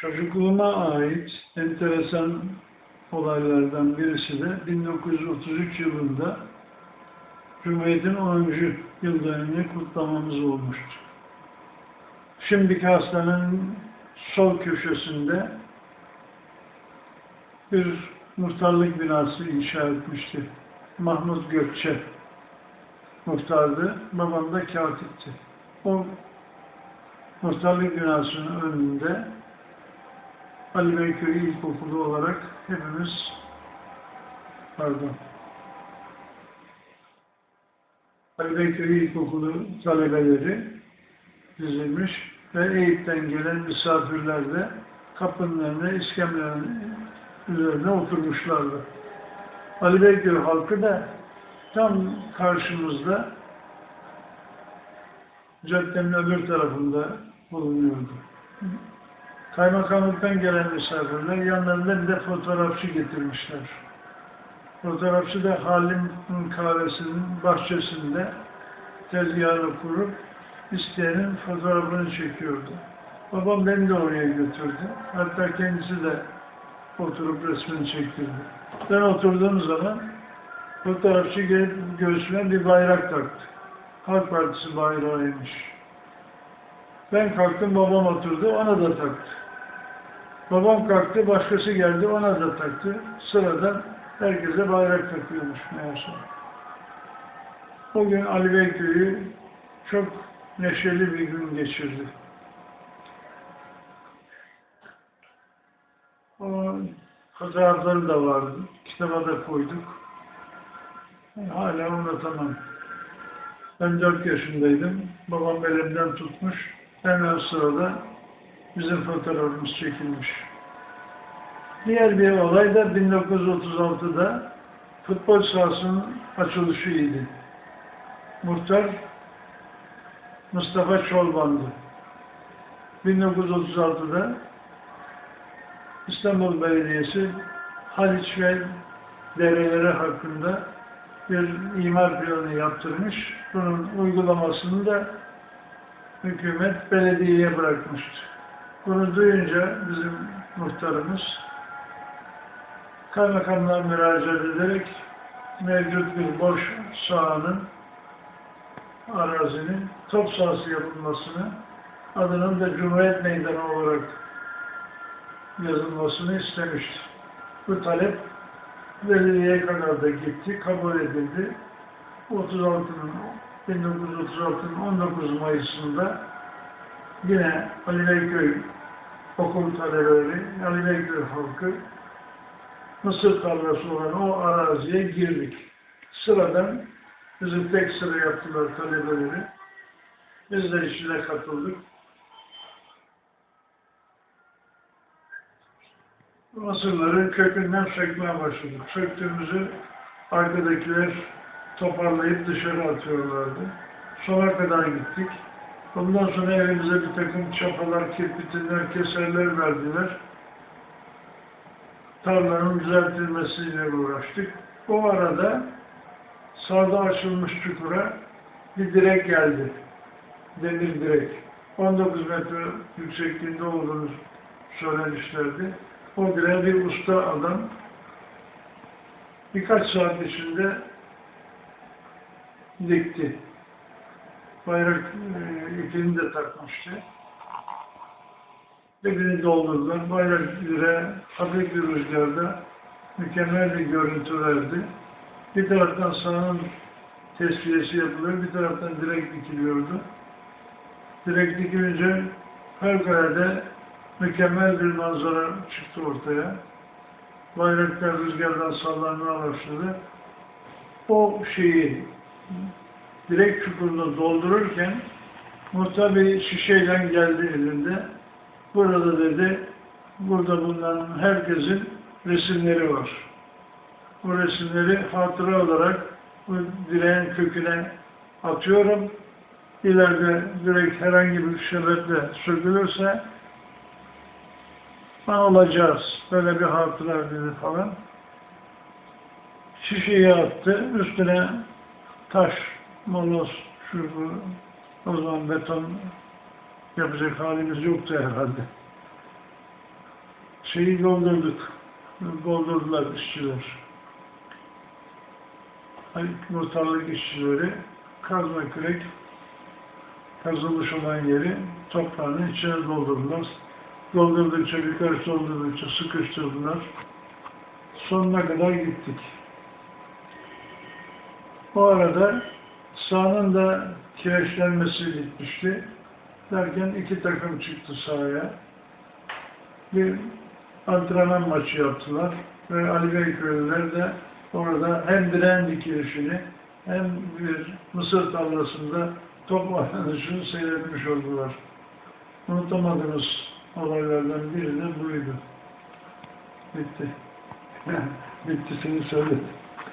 Çocukluğuma ait enteresan olaylardan birisi de 1933 yılında Cumhuriyet'in 10. yıl dönümünü kutlamamız olmuştu. Şimdiki hastanın sol köşesinde bir muhtarlık binası inşa etmişti. Mahmut Gökçe muhtardı, babam da katipti. O muhtarlık binasının önünde Ali Beyköy İlkokulu olarak hepimiz pardon Ali Beyköy İlkokulu talebeleri dizilmiş ve Eyüp'ten gelen misafirler de kapının önüne, iskemlerin üzerine oturmuşlardı. Ali Beyköy halkı da tam karşımızda caddenin öbür tarafında bulunuyordu. Kaymakamlıktan gelen misafirler yanlarında bir de fotoğrafçı getirmişler. Fotoğrafçı da Halim'in kahvesinin bahçesinde tezgahını kurup isteyenin fotoğrafını çekiyordu. Babam beni de oraya götürdü. Hatta kendisi de oturup resmini çektirdi. Ben oturduğum zaman fotoğrafçı gelip göğsüme bir bayrak taktı. Halk Partisi bayrağıymış. Ben kalktım, babam oturdu, ona da taktı. Babam kalktı, başkası geldi, ona da taktı. Sıradan herkese bayrak takıyormuş meğerse. O gün Ali Beyköy'ü çok neşeli bir gün geçirdi. O fotoğrafları da vardı. Kitaba da koyduk. Hala unutamam. Ben dört yaşındaydım. Babam elimden tutmuş. Hemen sırada bizim fotoğrafımız çekilmiş. Diğer bir olay da 1936'da futbol sahasının açılışıydı. Muhtar Mustafa Çolban'dı. 1936'da İstanbul Belediyesi Haliç ve dereleri hakkında bir imar planı yaptırmış. Bunun uygulamasını da hükümet belediyeye bırakmıştı. Bunu duyunca bizim muhtarımız kaymakamlığa müracaat ederek mevcut bir boş sahanın arazinin top sahası yapılmasını adının da Cumhuriyet Meydanı olarak yazılmasını istemişti. Bu talep belediyeye kadar da gitti, kabul edildi. 36'nın 1936'nın 19 Mayıs'ında yine Ali Beyköy okul talebeleri, Ali Beyköy halkı Mısır tarlası olan o araziye girdik. Sıradan bizi tek sıra yaptılar talebeleri. Biz de işine katıldık. Mısırları kökünden sökmeye başladık. Söktüğümüzü arkadakiler toparlayıp dışarı atıyorlardı. Sona kadar gittik. Ondan sonra elimize bir takım çapalar, kirpitinler, keserler verdiler. Tarlanın düzeltilmesiyle uğraştık. O arada sağda açılmış çukura bir direk geldi. Demir direk. 19 metre yüksekliğinde olduğunu söylemişlerdi. O direğe bir usta adam birkaç saat içinde dikti. Bayrak e, ipini de takmıştı. Dibini doldurdular. Bayrak direğe hafif bir rüzgarda mükemmel bir görüntü verdi. Bir taraftan sahanın tesviyesi yapılıyor, bir taraftan direk dikiliyordu. Direk dikilince fevkalade mükemmel bir manzara çıktı ortaya. Bayraklar rüzgardan sallanmaya başladı. O şeyi direk çukurunu doldururken muhtar bir şişeyle geldi elinde. Burada dedi, burada bulunan herkesin resimleri var. O resimleri hatıra olarak bu direğin köküne atıyorum. İleride direkt herhangi bir sebeple sökülürse alacağız. Böyle bir hatıra dedi falan. Şişeyi attı. Üstüne taş, moloz, şu. O zaman beton yapacak halimiz yoktu herhalde. şeyi doldurduk. Doldurdular işçiler. Ay, Muhtarlık işçileri kazma kürek kazılmış olan yeri toprağın içine doldurdular. Doldurdukça birkaç doldurdukça sıkıştırdılar. Sonuna kadar gittik. O arada sahanın da kireçlenmesi bitmişti. Derken iki takım çıktı sahaya. Bir antrenman maçı yaptılar. Ve Ali Bey köylüler de orada hem diren dikilişini hem bir mısır tarlasında top oynanışını seyretmiş oldular. Unutamadığımız olaylardan biri de buydu. Bitti. Bittisini söyledim.